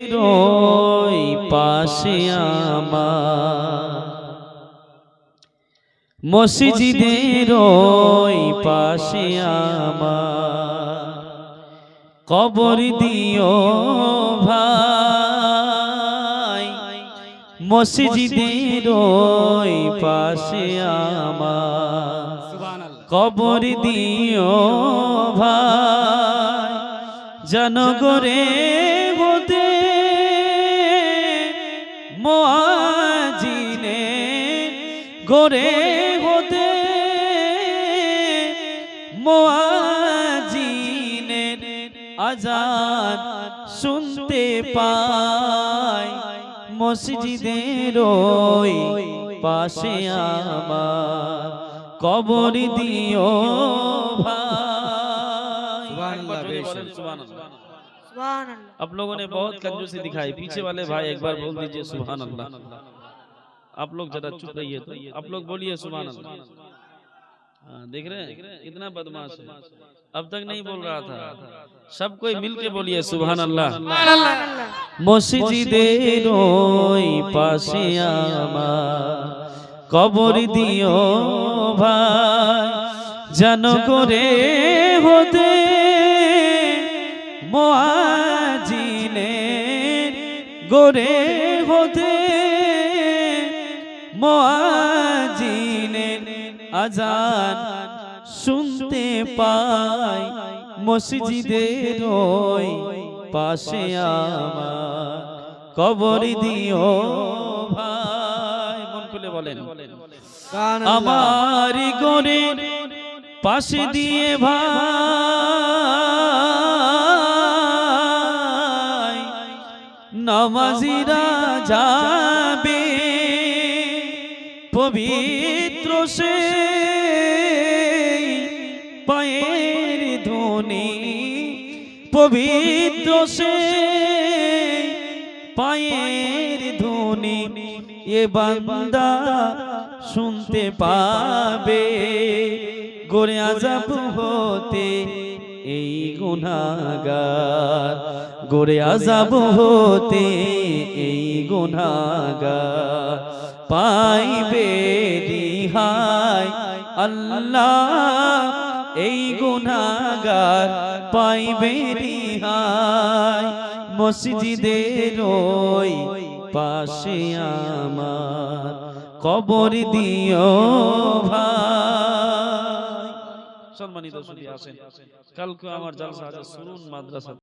ওই পাশে আমার মসজিদের ওই পাশে আমার কবর দিও ভাই। মসজিদের ওই পাশে আমার কবর দিও ভাই। জনগরে হতে মোয়াজিনে গোরে হতে মোয়াজিনে আজাদ শুনতে পাই, মসজিদের ওই পাশে আমার কবর দিও ভাই। সুবহানাল্লাহ। सुभान अल्लाह आप लोगों ने बहुत कंजूसी दिखाई पीछे वाले भाई एक बार बोल दीजिए सुभान अल्लाह आप लोग जरा चुप रहिए तो आप लोग बोलिए सुभान अल्लाह हाँ, देख रहे हैं कितना बदमाश है अब तक नहीं बोल रहा था सब कोई मिल के बोलिए सुभान अल्लाह सुभान अल्लाह মসজিদের ওই পাশে আমার কবর দিও ভাই যেন করে হতে মহাজিনে গোরে হতে মহাজিনে আজান শুনতে পাই মসজিদের ওই পাশে আমার। কবর দিও ভাই। মন খুলে বলেন। আমার গরে পাশে দিয়ে ভাই। নামাজিরা যাবে। পবিত্র সে পায়ের ধ্বনি। পবিত্র সে পায়ের ধ্বনি এ বান্দা শুনতে পাবে। গোরে আজাব হতে এই গুনাগার গোরে আজাব হতে এই গুনাগার পাইবে রিহাই আল্লাহ এই গুনাগার পাইবে রিহাই মসজিদের ওই পাশে আমার। কবর দিও ভাই। সম্মানিত আসেন কালকে আমার জালসা আছে সুরুন মাদ্রাসা।